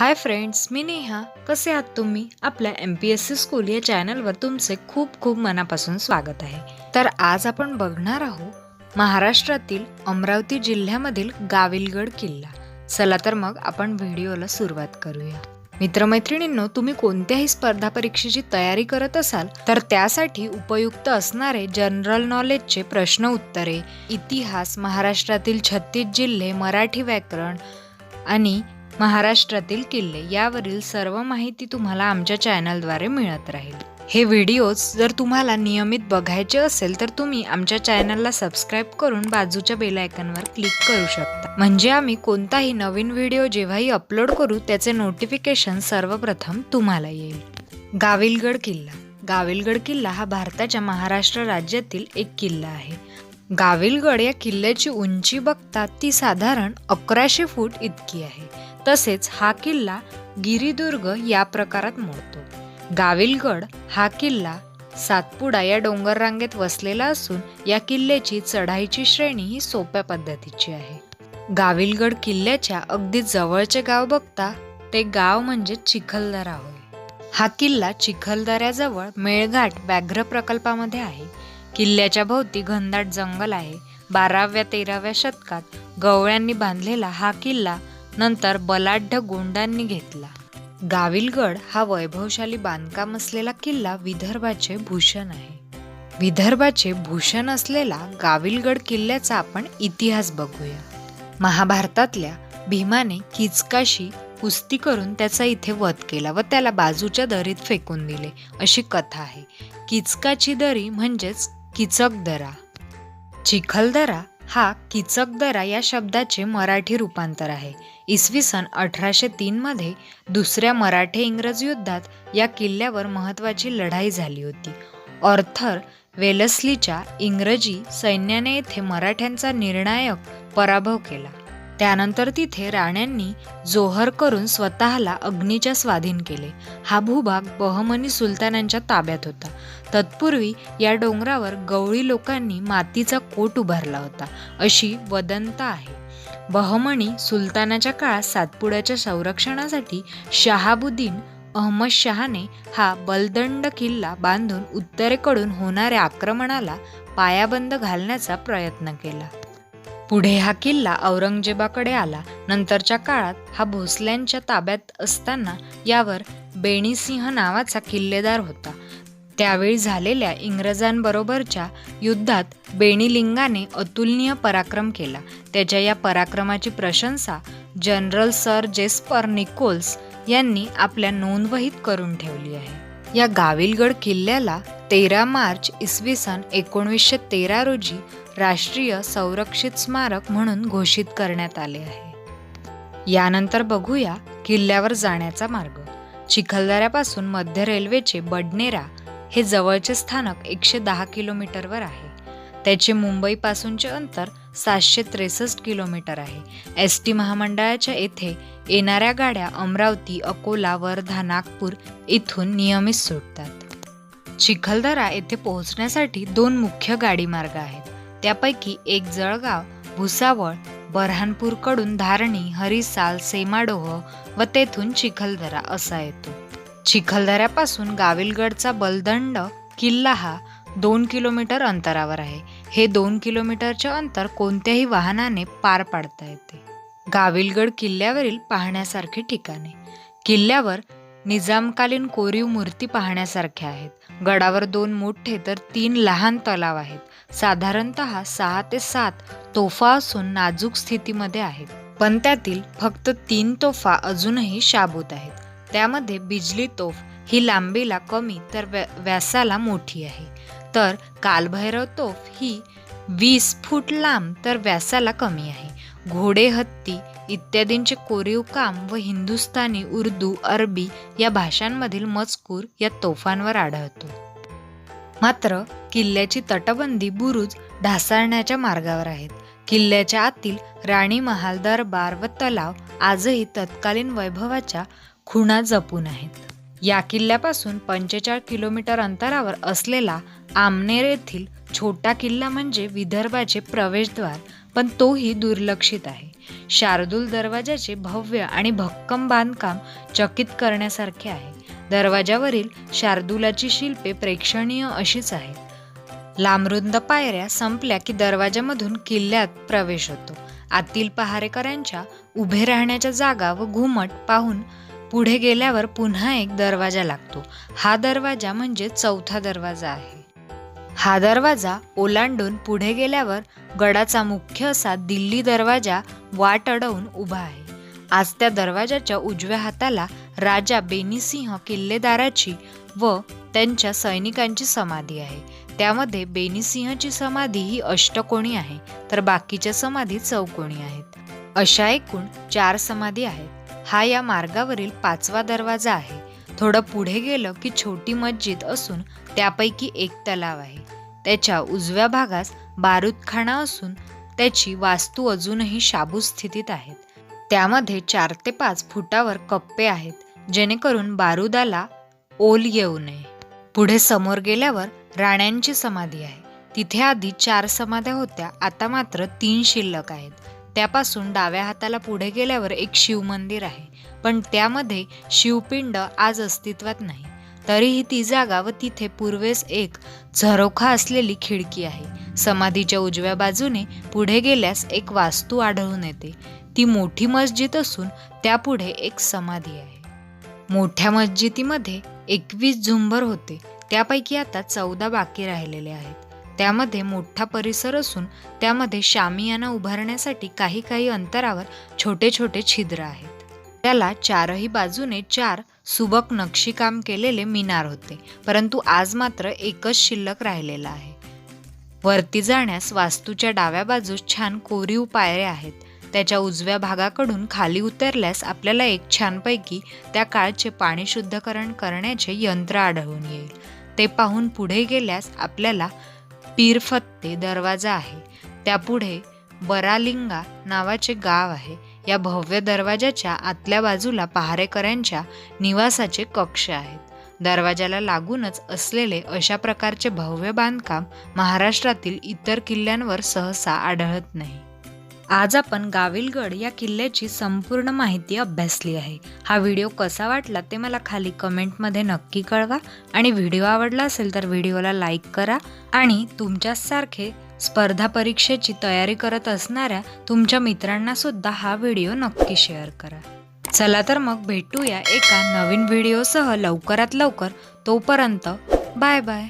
Hi friends मी नेहा. कसे आहात तुम्ही? आपल्या M P S C school या चॅनलवर तुमचे खूप खूप मनापासून स्वागत आहे. तर आज आपण बघणार आहोत महाराष्ट्रातील अमरावती जिल्ह्यामधील गाविलगड किल्ला. चला तर मग आपण व्हिडिओला सुरुवात करूया. मित्रमैत्रिणींनो तुम्ही कोणत्याही स्पर्धा परीक्षेची तयारी करत असाल तर त्यासाठी उपयुक्त असणारे जनरल नॉलेजचे प्रश्न उत्तरे इतिहास महाराष्ट्रातील छत्तीस जिल्हे मराठी व्याकरण आणि महाराष्ट्रातील किल्ले यावरील सर्व माहिती तुम्हाला आमच्या चॅनलद्वारे मिळत राहील. हे व्हिडिओज जर तुम्हाला नियमित बघायचे असेल तर तुम्ही आमच्या चॅनलला सबस्क्राईब करून बाजूच्या बेलायकनवर क्लिक करू शकता. म्हणजे आम्ही कोणताही नवीन व्हिडिओ जेव्हाही अपलोड करू त्याचे नोटिफिकेशन सर्वप्रथम तुम्हाला येईल. गाविलगड किल्ला. गाविलगड किल्ला हा भारताच्या महाराष्ट्र राज्यातील एक किल्ला आहे. गाविलगड या किल्ल्याची उंची बघता ती साधारण अकराशे फूट इतकी आहे. तसेच हा किल्ला गिरिदुर्ग या प्रकारात मोडतो. गाविलगड हा किल्ला सातपुडा या डोंगर रांगेत वसलेला असून या किल्ल्याची चढाईची श्रेणी ही सोप्या पद्धतीची आहे. गाविलगड किल्ल्याच्या अगदी जवळचे गाव बघता ते गाव म्हणजे चिखलदरा होय. हा किल्ला चिखलदऱ्याजवळ मेळघाट व्याघ्र प्रकल्पामध्ये आहे. किल्ल्याच्या भोवती घनदाट जंगल आहे. बाराव्या तेराव्या शतकात गवळ्यांनी बांधलेला हा किल्ला नंतर बलाढ्य गोंडांनी घेतला. गाविलगड हा वैभवशाली बांधकाम असलेला किल्ला विदर्भाचे भूषण आहे. विदर्भाचे भूषण असलेला गाविलगड किल्ल्याचा आपण इतिहास बघूया. महाभारतातल्या भीमाने किचकाशी कुस्ती करून त्याचा इथे वध केला व त्याला बाजूच्या दरीत फेकून दिले अशी कथा आहे. किचकाची दरी म्हणजेच किचक दरा चिखलदरा हा किचकदरा या शब्दाचे मराठी रूपांतर आहे. इसवी सन अठराशे तीनमध्ये दुसऱ्या मराठे इंग्रज युद्धात या किल्ल्यावर महत्त्वाची लढाई झाली होती. ऑर्थर वेलस्लीच्या इंग्रजी सैन्याने येथे मराठ्यांचा निर्णायक पराभव केला. त्यानंतर तिथे राण्यांनी जोहर करून स्वतःला अग्नीच्या स्वाधीन केले. हा भूभाग बहमनी सुलतानांच्या ताब्यात होता. तत्पूर्वी या डोंगरावर गवळी लोकांनी मातीचा कोट उभारला होता. अशी वदंता आहे. बहमणी सुलतानाच्या काळात सातपुड्याच्या संरक्षणासाठी शहाबुद्दीन अहमद शहाने हा बलदंड किल्ला बांधून उत्तरेकडून होणाऱ्या आक्रमणाला पायाबंद घालण्याचा प्रयत्न केला. पुढे हा किल्ला औरंगजेबाकडे आला. नंतरच्या काळात हा भोसल्यांच्या ताब्यात असताना यावर बेणीसिंह नावाचा किल्लेदार होता. त्यावेळी झालेल्या इंग्रजांबरोबरच्या युद्धात बेणीलिंगाने अतुलनीय पराक्रम केला. त्याच्या या पराक्रमाची प्रशंसा जनरल सर जेस्पर निकोल्स यांनी आपल्या नोंदवहीत करून ठेवली आहे. या गाविलगड किल्ल्याला तेरा मार्च इसवी सन एकोणवीसशे तेरा रोजी राष्ट्रीय संरक्षित स्मारक म्हणून घोषित करण्यात आले आहे. यानंतर बघूया किल्ल्यावर जाण्याचा मार्ग. चिखलदऱ्यापासून मध्य रेल्वेचे बडनेरा हे जवळचे स्थानक एकशे दहा किलोमीटरवर आहे. त्याचे मुंबईपासूनचे अंतर सातशे त्रेसष्ट किलोमीटर आहे. एस टी महामंडळाच्या येथे येणाऱ्या गाड्या अमरावती अकोला वर्धा नागपूर इथून नियमित सुटतात. चिखलदरा येथे पोहोचण्यासाठी दोन मुख्य गाडी मार्ग आहेत. त्यापैकी एक जळगाव भुसावळ बऱ्हाणपूरकडून धारणी हरिसाल सेमाडोह व तेथून चिखलदरा असा येतो. चिखलदऱ्यापासून गाविलगडचा बलदंड किल्ला हा दोन किलोमीटर अंतरावर आहे. हे दोन किलोमीटरचे अंतर कोणत्याही वाहनाने पार पाडता येते. गाविलगड किल्ल्यावरील पाहण्यासारखी ठिकाणे. किल्ल्यावर निजामकालीन कोरीव मूर्ती पाहण्यासारख्या आहेत. गडावर दोन मोठे तर तीन लहान तलाव आहेत. साधारणत सहा ते सात तोफा असून नाजूक स्थितीमध्ये आहेत. पण त्यातील फक्त तीन तोफा अजूनही शाबूत आहेत. त्यामध्ये बिजली तोफ ही लांबीला कमी तर व्या व्यासाला मोठी आहे. तर कालभैरव तोफ ही वीस फूट लांब तर व्यासाला कमी आहे. घोडे हत्ती इत्यादींचे कोरीव काम व हिंदुस्थानी उर्दू अरबी या भाषांमधील मजकूर या तोफांवर आढळतो. मात्र किल्ल्याची तटबंदी बुरुज ढासाळण्याच्या मार्गावर आहेत. किल्ल्याच्या आतील राणी महाल दरबार व तलाव आजही तत्कालीन वैभवाच्या खुणा जपून आहेत. या किल्ल्यापासून पंचेचाळीस किलोमीटर अंतरावर असलेला आमनेर येथील छोटा किल्ला म्हणजे विदर्भाचे प्रवेशद्वार पण तोही दुर्लक्षित आहे. शार्दूल दरवाजाचे भव्य आणि भक्कम बांधकाम चकित करण्यासारखे आहे. दरवाजावरील शार्दूलाची शिल्पे प्रेक्षणीय अशीच आहेत. लांबरुंद पायऱ्या संपल्या की दरवाजामधून किल्ल्यात प्रवेश होतो. आतील पहारेकऱ्यांच्या उभे राहण्याच्या जागा व घुमट पाहून पुढे गेल्यावर पुन्हा एक दरवाजा लागतो. हा दरवाजा म्हणजे चौथा दरवाजा आहे. हा दरवाजा ओलांडून पुढे गेल्यावर गडाचा मुख्य असा दिल्ली दरवाजा वाट अडवून उभा आहे. आज त्या दरवाजाच्या उजव्या हाताला राजा बेनीसिंह किल्लेदाराची व त्यांच्या सैनिकांची समाधी आहे. त्यामध्ये बेनिसिंहची समाधी ही अष्टकोणी आहे तर बाकीच्या समाधी चौकोणी आहेत. अशा एकूण चार समाधी आहेत. हा या मार्गावरील पाचवा दरवाजा आहे. थोडं पुढे गेलं की छोटी मस्जिद असून त्यापैकी एक तलाव आहे. त्याच्या उजव्या भागास बारूदखाना असून त्याची वास्तू अजूनही शाबू स्थितीत आहेत. त्यामध्ये चार ते पाच फुटावर कप्पे आहेत जेणेकरून बारुदाला ओल येऊ नये. पुढे समोर गेल्यावर राण्यांची समाधी आहे. तिथे आधी चार समाध्या होत्या. आता मात्र तीन शिल्लक आहेत. त्यापासून डाव्या हाताला पुढे गेल्यावर एक शिवमंदिर आहे. पण त्यामध्ये शिवपिंड आज अस्तित्वात नाही. तरीही ती जागा व तिथे पूर्वेस एक झरोखा असलेली खिडकी आहे. समाधीच्या उजव्या बाजूने पुढे गेल्यास एक वास्तू आढळून येते. ती मोठी मस्जिद असून त्यापुढे एक समाधी आहे. मोठ्या मस्जिदीमध्ये एकवीस झुंबर होते. त्यापैकी आता चौदा बाकी राहिलेले आहेत. त्यामध्ये मोठा परिसर असून त्यामध्ये शामियाना उभारण्यासाठी काही काही अंतरावर छोटे छोटे छिद्र आहेत. त्याला चारही बाजूने चार सुबक नक्षीकाम केलेले मिनार होते परंतु आज मात्र एकच शिल्लक राहिलेला आहे. वरती जाण्यास वास्तूच्या डाव्या बाजूस छान कोरीव पायऱ्या आहेत. त्याच्या उजव्या भागाकडून खाली उतरल्यास आपल्याला एक छानपैकी त्या काळचे पाणी शुद्धकरण करण्याचे यंत्र आढळून येईल. ते पाहून पुढे गेल्यास आपल्याला पीरफत्ते दरवाजा आहे. त्यापुढे बरालिंगा नावाचे गाव आहे. या भव्य दरवाजाच्या आतल्या बाजूला पहारेकऱ्यांच्या निवासाचे कक्ष आहेत. दरवाजाला लागूनच असलेले अशा प्रकारचे भव्य बांधकाम महाराष्ट्रातील इतर किल्ल्यांवर सहसा आढळत नाही. आज आपण गाविलगड या किल्ल्याची संपूर्ण माहिती अभ्यासली आहे. हा व्हिडिओ कसा वाटला ते मला खाली कमेंटमध्ये नक्की कळवा. आणि व्हिडिओ आवडला असेल तर व्हिडिओला लाईक करा. आणि तुमच्यासारखे स्पर्धा परीक्षेची तयारी करत असणाऱ्या तुमच्या मित्रांना सुद्धा हा व्हिडिओ नक्की शेअर करा. चला तर मग भेटूया एका नवीन व्हिडिओसह लवकरात लवकर. तोपर्यंत बाय बाय.